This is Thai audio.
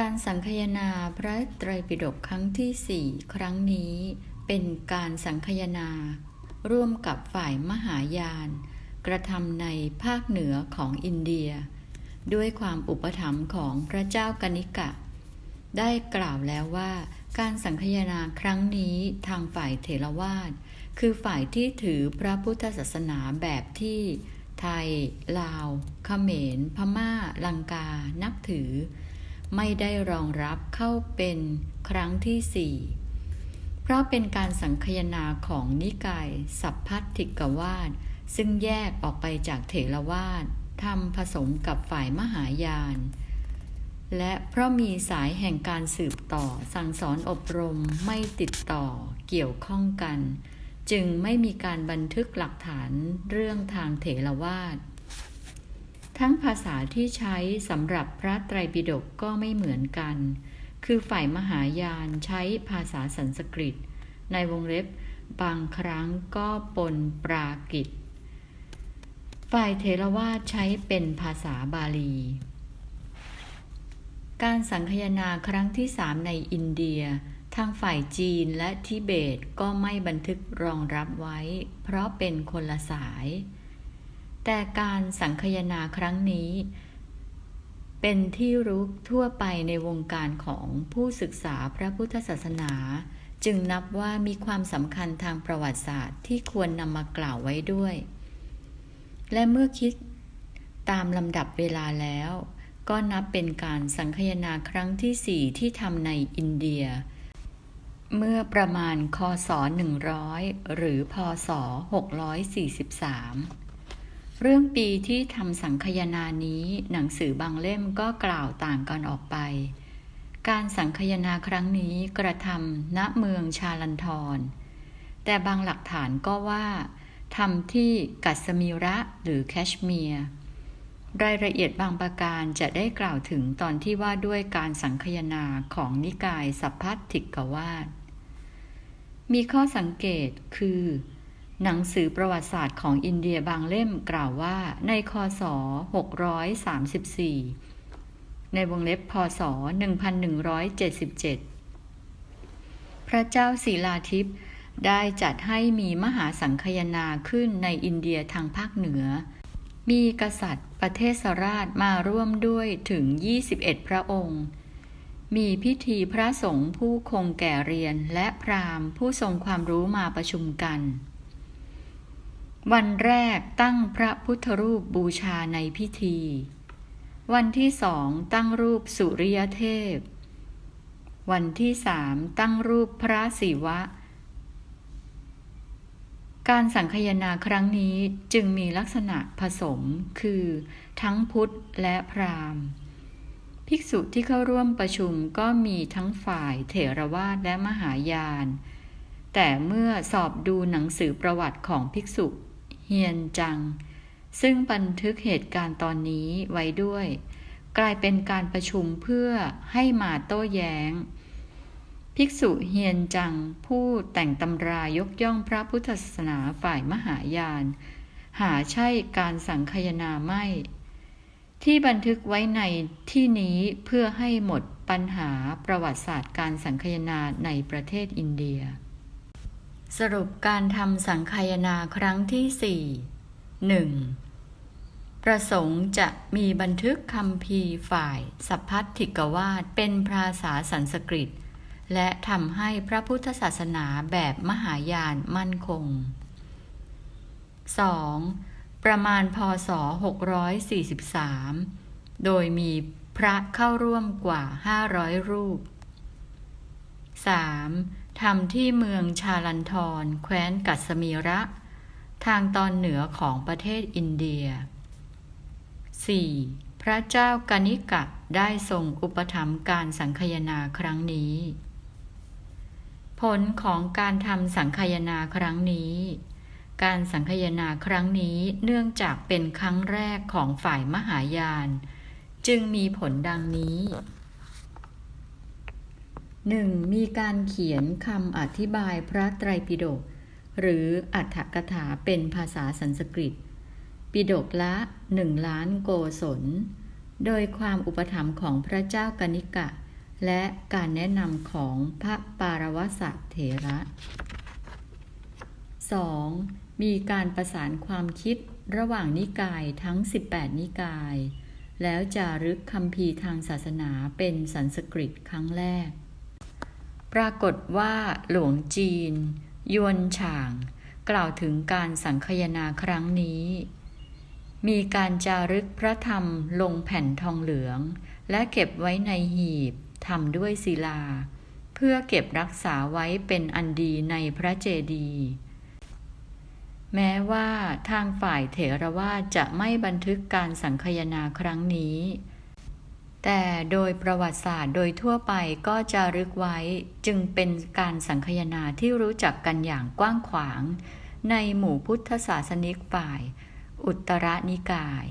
การสังคายนาพระไตรปิฎกครั้งที่สี่ครั้งนี้เป็นการสังคายนา ร่วมกับฝ่ายมหายาน กระทำในภาคเหนือของอินเดีย ด้วยความอุปถัมภ์ของพระเจ้ากนิกะ ได้กล่าวแล้วว่า การสังคายนาครั้งนี้ทางฝ่ายเถรวาทคือฝ่ายที่ถือพระพุทธศาสนาแบบที่ไทย ลาว เขมร พม่า ลังกา นับถือ ไม่ได้รองรับเข้าเป็นครั้งที่สี่เพราะเป็นการสังคายนาของนิกาย สัพพัทธิกวาทซึ่งแยกออกไปจากเถรวาททำผสมกับฝ่ายมหายาน และเพราะมีสายแห่งการสืบต่อสั่งสอนอบรมไม่ติดต่อเกี่ยวข้องกัน จึงไม่มีการบันทึกหลักฐานเรื่องทางเถรวาท ทั้งภาษาที่ใช้สำหรับพระไตรปิฎกก็ไม่เหมือนกัน คือฝ่ายมหายานใช้ภาษาสันสกฤต ในวงเล็บบางครั้งก็ปนปรากิต ฝ่ายเทรวาสใช้เป็นภาษาบาลี การสังคายนาครั้งที่สามในอินเดีย ทางฝ่ายจีนและทิเบตก็ไม่บันทึกรองรับไว้ เพราะเป็นคนละสาย แต่การสังคายนาครั้งนี้ เป็นที่รู้ทั่วไปในวงการของผู้ศึกษาพระพุทธศาสนา จึงนับว่ามีความสำคัญทางประวัติศาสตร์ที่ควรนำมากล่าวไว้ด้วย และเมื่อคิดตามลำดับเวลาแล้ว ก็นับเป็นการสังคายนาครั้งที่สี่ที่ทำในอินเดีย เมื่อประมาณคศ 100 หรือพศ 643 เรื่องปีที่ทำสังคายนานี้หนังสือบางเล่มก็กล่าวต่างกันออกไป การสังคายนาครั้งนี้กระทำณเมืองชาลันทร แต่บางหลักฐานก็ว่าทำที่กัสมีระหรือแคชเมียร์รายละเอียดบางประการจะได้กล่าวถึงตอนที่ว่าด้วยการสังคายนาของนิกายสัพพัทธิกวาทมีข้อสังเกตคือ หนังสือประวัติศาสตร์ของอินเดียบางเล่มกล่าวว่าในคศ 634 ในวงเล็บพศ 1177 พระเจ้าศิลาทิพย์ได้จัดให้มีมหาสังคยนาขึ้นในอินเดียทางภาคเหนือ มีกษัตริย์ประเทศราชมาร่วมด้วยถึง 21 พระองค์ มีพิธีพระสงฆ์ผู้คงแก่เรียนและพราหมณ์ผู้ทรงความรู้มาประชุมกัน วันแรกตั้งพระพุทธรูปบูชาในพิธี วันที่สองตั้งรูปสุริยเทพ วันที่สามตั้งรูปพระศิวะ การสังคายนาครั้งนี้จึงมีลักษณะผสมคือ ทั้งพุทธและพราหมณ์ ภิกษุที่เข้าร่วมประชุมก็มีทั้งฝ่ายเถรวาทและมหายานแต่เมื่อสอบดูหนังสือประวัติของภิกษุ ฮียนจัง ซึ่งบันทึกเหตุการณ์ตอนนี้ไว้ด้วย กลายเป็นการประชุมเพื่อให้มาโต้แย้ง ภิกษุเฮียนจังผู้แต่งตำรายกย่องพระพุทธศาสนาฝ่ายมหายาน หาใช่การสังคยนาไม่ ที่บันทึกไว้ในที่นี้เพื่อให้หมดปัญหาประวัติศาสตร์การสังคยนาในประเทศอินเดีย สรุปการทำสังคายนาครั้งที่สี่หนึ่งประสงค์จะมีบันทึกคำพีฝ่ายสัพพัทธิกวาทเป็นภาษาสันสกฤต และทำให้พระพุทธศาสนาแบบมหายานมั่นคง 2. ประมาณพศ 643 โดยมีพระเข้าร่วมกว่า 500 รูป 3. ทำที่เมืองชาลันทรแคว้นกัสมีระ ทางตอนเหนือของประเทศอินเดีย 4. พระเจ้ากนิกะได้ทรงอุปถัมภ์การสังคายนาครั้งนี้ ผลของการทำสังคายนาครั้งนี้ การสังคายนาครั้งนี้เนื่องจากเป็นครั้งแรกของฝ่ายมหายาน จึงมีผลดังนี้ 1. มีการเขียนคำอธิบายพระไตรปิฎกหรืออัฏฐกถาเป็นภาษาสันสกฤต ปิฎกละหนึ่งล้านโกศล โดยความอุปถัมภ์ของพระเจ้ากนิกะ และการแนะนำของพระปารวสเถระ 2. มีการประสานความคิดระหว่างนิกายทั้ง 18 นิกาย แล้วจารึกคำพีร์ทางศาสนาเป็นสันสกฤตครั้งแรก ปรากฏว่าหลวงจีน ยวนฉาง กล่าวถึงการสังคยนาครั้งนี้ มีการจารึกพระธรรมลงแผ่นทองเหลือง และเก็บไว้ในหีบทำด้วยศิลา เพื่อเก็บรักษาไว้เป็นอันดีในพระเจดีย์แม้ว่าทางฝ่ายเถรวาทจะไม่บันทึกการสังคยนาครั้งนี้ แต่โดยประวัติศาสตร์โดยทั่วไปก็จะรึกไว้จึงเป็นการสังคยนาที่รู้จักกันอย่างกว้างขวาง ในหมู่พุทธศาสนิกฝ่าย อุตรนิกาย